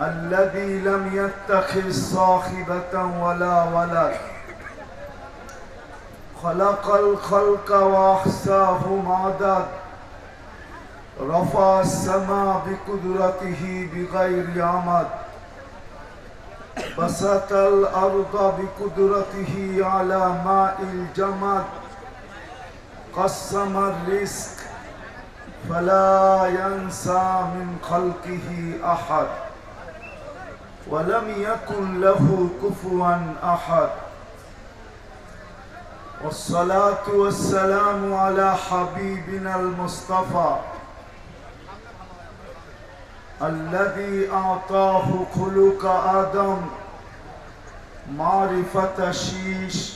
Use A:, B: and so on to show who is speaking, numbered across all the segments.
A: الذي لم يتخذ صاحبة ولا ولد. خلق الخلق وأحساهم عدد. رفع السماء بقدرته بغير عمد. بسط الأرض بقدرته على ماء الجمد. قسم الرزق فلا ينسى من خلقه أحد ولم يكن له كفوا أحد. والصلاة والسلام على حبيبنا المصطفى الذي أعطاه خلق آدم معرفة شيش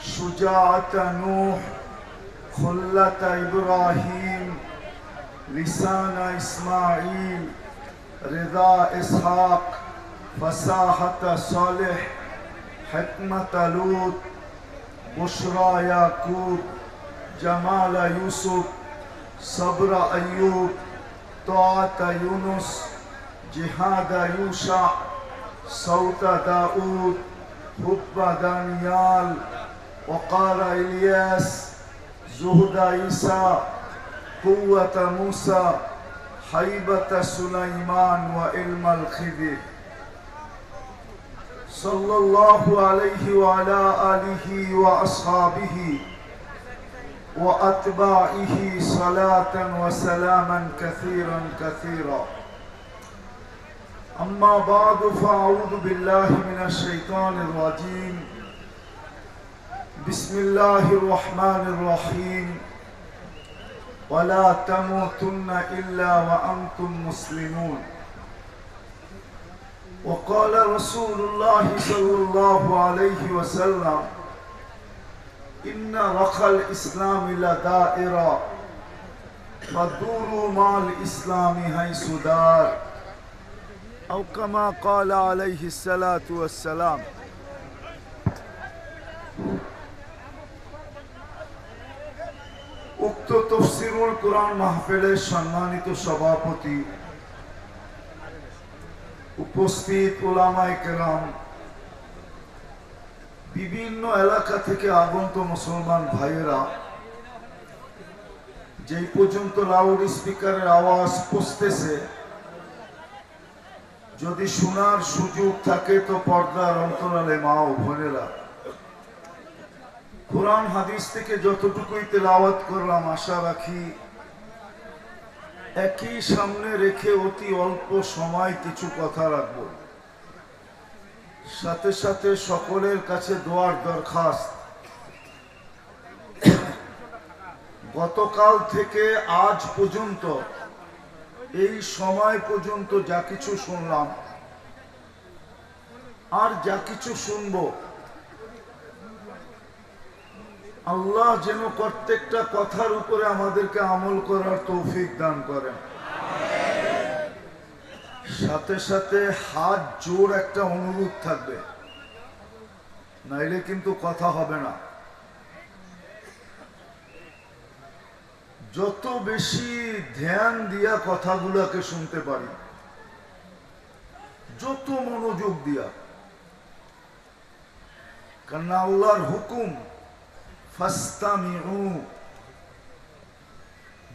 A: شجاعة نوح خلة إبراهيم لسان إسماعيل رضا إسحاق فصاحة صالح حكمة لوط بشرى يعقوب جمال يوسف صبر أيوب طاعة يونس جهاد يوشع صوت داود حب دانيال وقار إلياس زهد عيسى. قوة موسى حيبة سليمان وعلم الخضر صلى الله عليه وعلى آله وأصحابه وأتباعه صلاة وسلاما كثيرا كثيرا. أما بعد فأعوذ بالله من الشيطان الرجيم. بسم الله الرحمن الرحيم. ولا تموتن إلا وأنتم مسلمون. وقال رسول الله صلى الله عليه وسلم إن رخ الإسلام لدائرة فدوروا مع الإسلام حيث دار. أو كما قال عليه الصلاة والسلام উক্ত তফসিরুল কোরআন মাহফিলের সম্মানিত সভাপতি, উপস্থিত ওলামায় কেরাম, বিভিন্ন এলাকা থেকে আগন্ত মুসলমান ভাইয়েরা, যেই পর্যন্ত লাউড স্পিকারের আওয়াজ পৌঁছতেছে, যদি শোনার সুযোগ থাকে তো পর্দার অন্তরালে মা ও বোনেরা কোরআন হাদিস থেকে যতটুকুই তেলাওয়াত করলাম, আশা রাখি একই সামনে রেখে অতি অল্প সময় কিছু কথা রাখব। সাথে সাথে সকলের কাছে দোয়ার দরখাস্ত। গতকাল থেকে আজ পর্যন্ত, এই সময় পর্যন্ত যা কিছু শুনলাম, আর যা কিছু শুনব আল্লাহ যেন প্রত্যেকটা কথার উপরে আমাদেরকে আমল করার তৌফিক দান করেন। সাথে সাথে হাত জোর একটা অনুরোধ থাকবে। নাইলে কিন্তু কথা হবে না। যত বেশি ধ্যান দিয়া কথাগুলোকে শুনতে পারি, যত মনোযোগ দিয়া। কারণ আল্লাহর হুকুম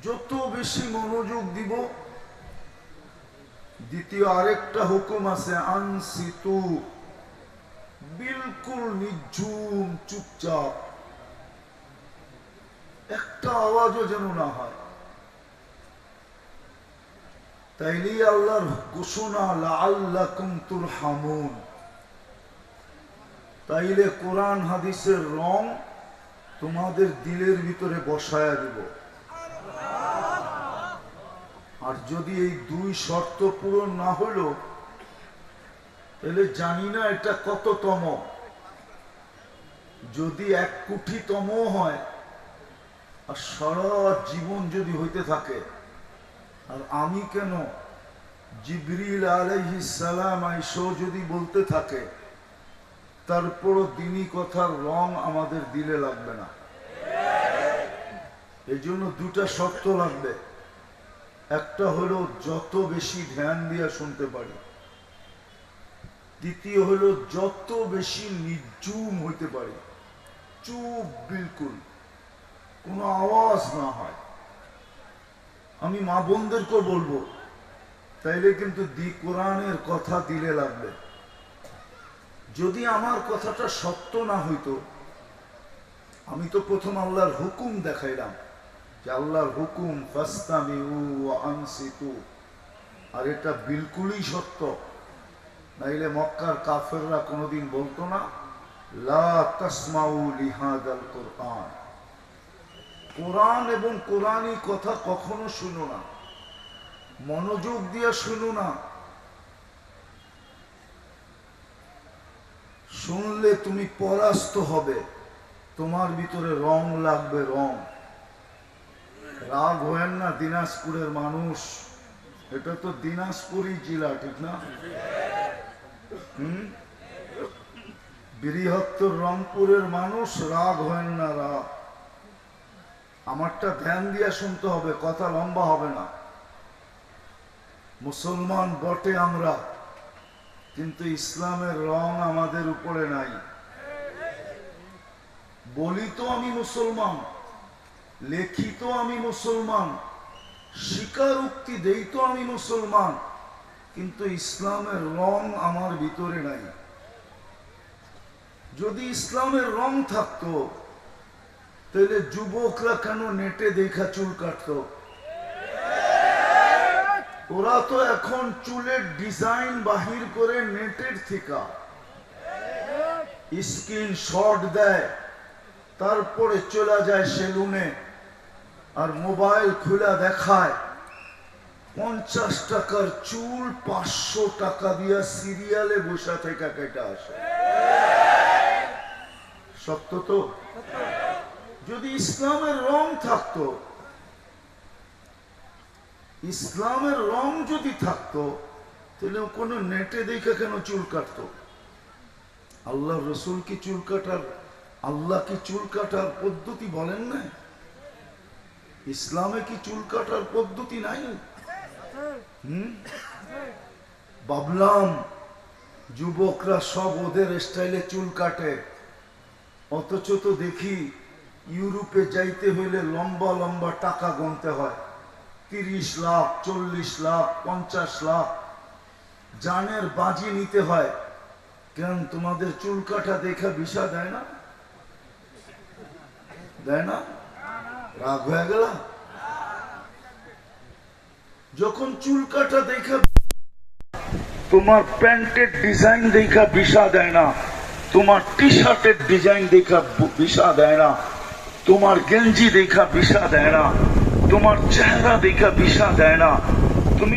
A: যত বেশি মনোযোগ দিব, দ্বিতীয় আরেকটা হুকুম আছে, আনসিতু। বিলকুল নিঝুম, চুপচাপ। একটা আওয়াজও যেন না হয়। তাইলেই আল্লাহর ঘোষণা, লাআল্লাকুম তুরহামুন। তাইলে কোরআন, হাদিসের রং তোমাদের দিলের ভিতরে বসায়া দিব। আর যদি এই দুই শর্ত পূরণ না হলো, তাহলে জানি না এটা কততম। যদি এক কুঠিতম হয়, আর সারা জীবন যদি হইতে থাকে, আর আমি কেন জিবরিল আলাইহিস সালাম আইসো যদি বলতে থাকে তারপরও দিনই কথার রং আমাদের দিলে লাগবে না। এই জন্য দুটা শর্ত লাগবে। একটা হলো যত বেশি ধ্যান দিয়ে শুনতে পারি। দ্বিতীয় হলো যত বেশি নির্জুম হইতে পারি। চুপ বিলকুল। কোনো আওয়াজ না হয়। আমি মা বোনদেরকে বলব, তাইলে কিন্তু দি কোরআনের কথা দিলে লাগবে। যদি আমার কথাটা সত্য না হইতো, আমি তো প্রথম আল্লাহর হুকুম দেখাইলাম যে আল্লাহর হুকুম ফাস্তামিউ ওয়া আনসিতু। আর এটা বিলকুলই সত্য। নাইলে মক্কার কাফেররা কোনোদিন বলতো না কোরআন। কোরআন এবং কোরআনী কথা কখনো শুনো না। মনোযোগ দিয়ে শুনো না। শুনলে তুমি পরাস্ত হবে। তোমার ভিতরে রং লাগবে রং। রাগ হয়েন না দিনাজপুরের মানুষ। এটা তো দিনাজপুরই জেলা, ঠিক না? হুম? বৃহত্তর রংপুরের মানুষ, রাগ হয়েন না রাগ। আমারটা ধ্যান দিয়ে শুনতে হবে, কথা লম্বা হবে না। মুসলমান বটে আমরা। কিন্তু ইসলামের রং আমাদের উপরে নাই। বলি তো আমি মুসলমান, লেখি তো আমি মুসলমান, স্বীকারোক্তি দেই তো আমি মুসলমান, কিন্তু ইসলামের রং আমার ভিতরে নাই। যদি ইসলামের রং থাকতো, তাহলে যুবকরা কেন নেটে দেখা চুল কাটতো? ওরা তো এখন চুলের ডিজাইন বাহির করে নেটের থেকে। স্ক্রিন শট দেয় তারপরে চলে যায় সেলুনে আর মোবাইল খুলে দেখায়। পঞ্চাশ টাকার চুল পাঁচশো টাকা দিয়া সিরিয়ালে বসা থেকে কেটে আসে। সত্য তো? যদি ইসলামের রং থাকতো ইসলামের রং যদি থাকতো, তাহলে কোনো নেটে দেখে কেন চুল কাটতো? আল্লাহ রসুল কি চুল কাটার, আল্লাহ কি চুল কাটার পদ্ধতি বলেন না? ইসলামে কি চুল কাটার পদ্ধতি নাই? হুম? ভাবলাম, যুবকরা সব ওদের স্টাইলে চুল কাটে। অথচ তো দেখি, ইউরোপে যাইতে হইলে লম্বা লম্বা টাকা গুনতে হয়। তিরিশ লাখ, চল্লিশ লাখ, পঞ্চাশ লাখ। জানের বাজি নিতে হয়। কেন তোমাদের চুল কাটা দেখা ভিসা দেয় না? দেয় না? রাগ হয়ে গেল? যখন চুল কাটা দেখা তোমার প্যান্টের ডিজাইন দেখা ভিসা দেয় না, তোমার টি শার্টের ডিজাইন দেখা ভিসা দেয় না, তোমার গেঞ্জি দেখা ভিসা দেয় না তোমার চেহারা দেখা ভিসা দেয় না।